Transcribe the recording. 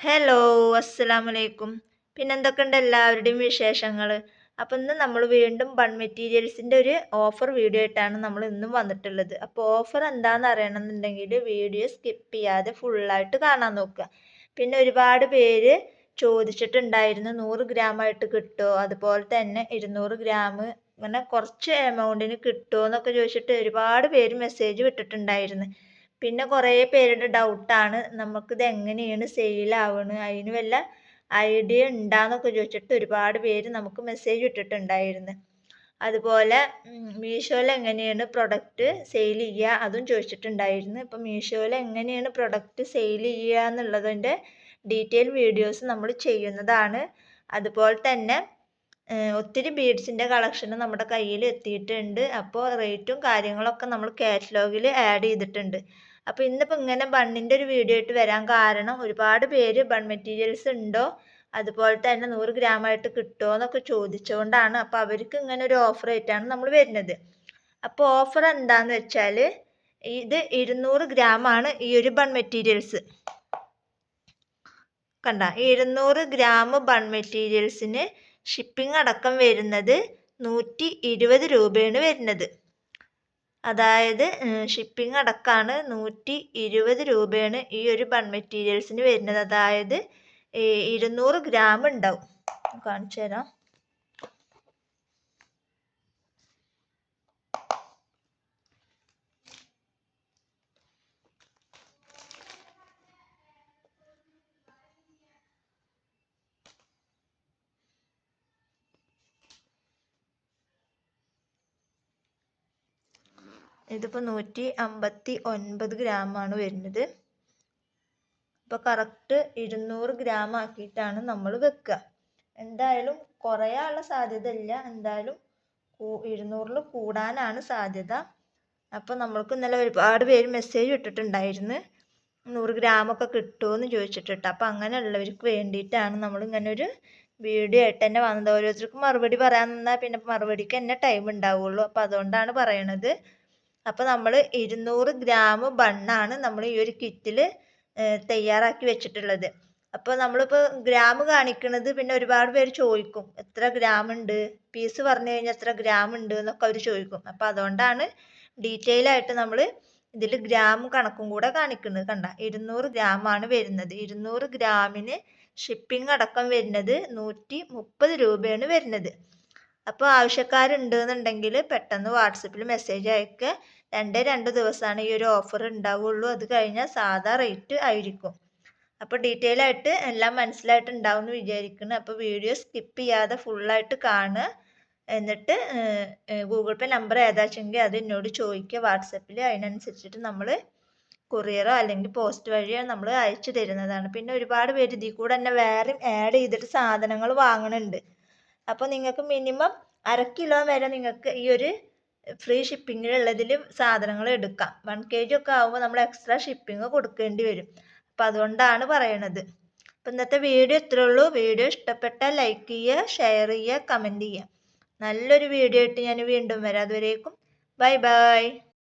Hello അസ്സലാമലൈക്കും പിന്നെ എന്തൊക്കെയുണ്ട് എല്ലാവരുടെയും വിശേഷങ്ങൾ അപ്പോൾ ഇന്ന് നമ്മൾ വീണ്ടും ബൺ മെറ്റീരിയൽസിന്റെ ഒരു ഓഫർ വീഡിയോ ആയിട്ടാണ് നമ്മൾ ഇന്നും വന്നിട്ടുള്ളത്. അപ്പോൾ ഓഫർ എന്താണെന്ന് അറിയണമെന്നുണ്ടെങ്കിൽ വീഡിയോ സ്കിപ്പ് ചെയ്യാതെ ഫുള്ളായിട്ട് കാണാൻ നോക്കുക. പിന്നെ ഒരുപാട് പേര് ചോദിച്ചിട്ടുണ്ടായിരുന്നു നൂറ് ഗ്രാം ആയിട്ട് കിട്ടുമോ അതുപോലെ തന്നെ ഇരുന്നൂറ് ഗ്രാം അങ്ങനെ കുറച്ച് എമൗണ്ടിന് കിട്ടുമോ എന്നൊക്കെ ചോദിച്ചിട്ട് ഒരുപാട് പേര് മെസ്സേജ് വിട്ടിട്ടുണ്ടായിരുന്നു. പിന്നെ കുറേ പേരുടെ ഡൗട്ടാണ് നമുക്കിത് എങ്ങനെയാണ് സെയിലാവണത് അതിന് വല്ല ഐഡിയ ഉണ്ടാന്നൊക്കെ ചോദിച്ചിട്ട് ഒരുപാട് പേര് നമുക്ക് മെസ്സേജ് ഇട്ടിട്ടുണ്ടായിരുന്നു. അതുപോലെ മീഷോയിൽ എങ്ങനെയാണ് പ്രൊഡക്റ്റ് സെയിൽ ചെയ്യുക അതും ചോദിച്ചിട്ടുണ്ടായിരുന്നു. ഇപ്പം മീഷോയിൽ എങ്ങനെയാണ് പ്രൊഡക്റ്റ് സെയിൽ ചെയ്യുക എന്നുള്ളതിന്റെ ഡീറ്റെയിൽ വീഡിയോസ് നമ്മൾ ചെയ്യുന്നതാണ്. അതുപോലെ തന്നെ ഒത്തിരി ബീഡ്സിന്റെ കളക്ഷൻ നമ്മുടെ കയ്യിൽ എത്തിയിട്ടുണ്ട്. അപ്പോൾ റേറ്റും കാര്യങ്ങളൊക്കെ നമ്മൾ കാറ്റലോഗിൽ ആഡ് ചെയ്തിട്ടുണ്ട്. അപ്പോൾ ഇന്നിപ്പോൾ ഇങ്ങനെ ബണ്ണിന്റെ ഒരു വീഡിയോ ആയിട്ട് വരാൻ കാരണം ഒരുപാട് പേര് ബൺ മെറ്റീരിയൽസ് ഉണ്ടോ? അതുപോലെ തന്നെ നൂറ് ഗ്രാം ആയിട്ട് കിട്ടുമോ എന്നൊക്കെ ചോദിച്ചുകൊണ്ടാണ് അപ്പോൾ അവർക്ക് ഇങ്ങനെ ഒരു ഓഫർ ആയിട്ടാണ് നമ്മൾ വരുന്നത്. അപ്പോൾ ഓഫർ എന്താണെന്ന് വെച്ചാൽ ഇത് ഇരുന്നൂറ് ഗ്രാം ആണ് ഈ ഒരു ബൺ മെറ്റീരിയൽസ് കണ്ട ഇരുന്നൂറ് ഗ്രാം ബൺ മെറ്റീരിയൽസിന് ഷിപ്പിംഗ് അടക്കം വരുന്നത് നൂറ്റി ഇരുപത് രൂപയാണ് വരുന്നത്. അതായത് ഷിപ്പിംഗ് അടക്കമാണ് നൂറ്റി ഇരുപത് രൂപയാണ് ഈ ഒരു ബൺ മെറ്റീരിയൽസിന് വരുന്നത്. അതായത് ഇരുന്നൂറ് ഗ്രാം ഉണ്ടാവും. കാണിച്ചു തരാം ഇതിപ്പോൾ നൂറ്റി അമ്പത്തി ഒൻപത് ഗ്രാമാണ് വരുന്നത്. അപ്പോൾ കറക്റ്റ് ഇരുന്നൂറ് ഗ്രാം ആക്കിയിട്ടാണ് നമ്മൾ വെക്കുക എന്തായാലും കുറയാനുള്ള സാധ്യത ഇല്ല എന്തായാലും ഇരുന്നൂറിൽ കൂടാനാണ് സാധ്യത. അപ്പോൾ നമ്മൾക്ക് ഇന്നലെ ഒരുപാട് പേര് മെസ്സേജ് ഇട്ടിട്ടുണ്ടായിരുന്നു. നൂറ് ഗ്രാമൊക്കെ കിട്ടുമെന്ന് ചോദിച്ചിട്ടിട്ട്. അപ്പോൾ അങ്ങനെയുള്ളവർക്ക് വേണ്ടിയിട്ടാണ് നമ്മൾ ഇങ്ങനെ ഒരു വീഡിയോ ആയിട്ട് തന്നെ വന്നത്. ഓരോരുത്തർക്കും മറുപടി പറയാൻ നിന്നാൽ പിന്നെ മറുപടിക്ക് തന്നെ ടൈം ഉണ്ടാവുള്ളൂ. അപ്പോൾ അതുകൊണ്ടാണ് പറയണത്. അപ്പോൾ നമ്മൾ ഇരുന്നൂറ് ഗ്രാം ബണ്ണാണ് നമ്മൾ ഈ ഒരു കിറ്റിൽ തയ്യാറാക്കി വെച്ചിട്ടുള്ളത്. അപ്പോൾ നമ്മളിപ്പോൾ ഗ്രാം കാണിക്കുന്നത് പിന്നെ ഒരുപാട് പേര് ചോദിക്കും എത്ര ഗ്രാം ഉണ്ട്? പീസ് പറഞ്ഞു കഴിഞ്ഞാൽ എത്ര ഗ്രാം ഉണ്ട്? എന്നൊക്കെ അവർ ചോദിക്കും. അപ്പോൾ അതുകൊണ്ടാണ് ഡീറ്റെയിൽ ആയിട്ട് നമ്മൾ ഇതിൽ ഗ്രാം കണക്കും കൂടെ കാണിക്കുന്നത് കണ്ട. ഇരുന്നൂറ് ആണ് വരുന്നത്. ഇരുന്നൂറ് ഗ്രാമിന് ഷിപ്പിംഗ് അടക്കം വരുന്നത് നൂറ്റി മുപ്പത് രൂപയാണ് വരുന്നത്. അപ്പോൾ ആവശ്യക്കാരുണ്ട് എന്നുണ്ടെങ്കിൽ പെട്ടെന്ന് വാട്സപ്പിൽ മെസ്സേജ് അയക്കുക രണ്ട് രണ്ട് ദിവസമാണ് ഈ ഒരു ഓഫർ ഉണ്ടാവുള്ളൂ. അത് കഴിഞ്ഞാൽ സാധാ റേറ്റ് ആയിരിക്കും. അപ്പോൾ ഡീറ്റെയിൽ ആയിട്ട് എല്ലാം മനസ്സിലായിട്ടുണ്ടാവും എന്ന് വിചാരിക്കുന്നു. അപ്പോൾ വീഡിയോ സ്കിപ്പ് ചെയ്യാതെ ഫുള്ളായിട്ട് കാണുക. എന്നിട്ട് ഗൂഗിൾ പേ നമ്പർ ഏതാച്ചെങ്കിൽ അത് എന്നോട് ചോദിക്കുക. വാട്സപ്പിൽ അതിനനുസരിച്ചിട്ട് നമ്മൾ കൊറിയറോ അല്ലെങ്കിൽ പോസ്റ്റ് വഴിയോ നമ്മൾ അയച്ചു തരുന്നതാണ്. പിന്നെ ഒരുപാട് പേര് ഇതിൽ കൂടെ തന്നെ വേറെയും ആഡ് ചെയ്തിട്ട് സാധനങ്ങൾ വാങ്ങുന്നുണ്ട് അപ്പോൾ നിങ്ങൾക്ക് മിനിമം അര കിലോ വരെ നിങ്ങൾക്ക് ഈ ഒരു ഫ്രീ ഷിപ്പിങ്ങിലുള്ളതിൽ സാധനങ്ങൾ എടുക്കാം. വൺ കെ ജി ഒക്കെ ആകുമ്പോൾ നമ്മൾ എക്സ്ട്രാ ഷിപ്പിംഗ് കൊടുക്കേണ്ടി വരും. അപ്പം അതുകൊണ്ടാണ് പറയണത്. അപ്പം ഇന്നത്തെ വീഡിയോ ഇത്രേ ഉള്ളൂ. വീഡിയോ ഇഷ്ടപ്പെട്ടാൽ ലൈക്ക് ചെയ്യുക ഷെയർ ചെയ്യുക കമന്റ് ചെയ്യുക. നല്ലൊരു വീഡിയോ ആയിട്ട് ഞാൻ വീണ്ടും വരാം. അതുവരേക്കും ബൈ ബൈ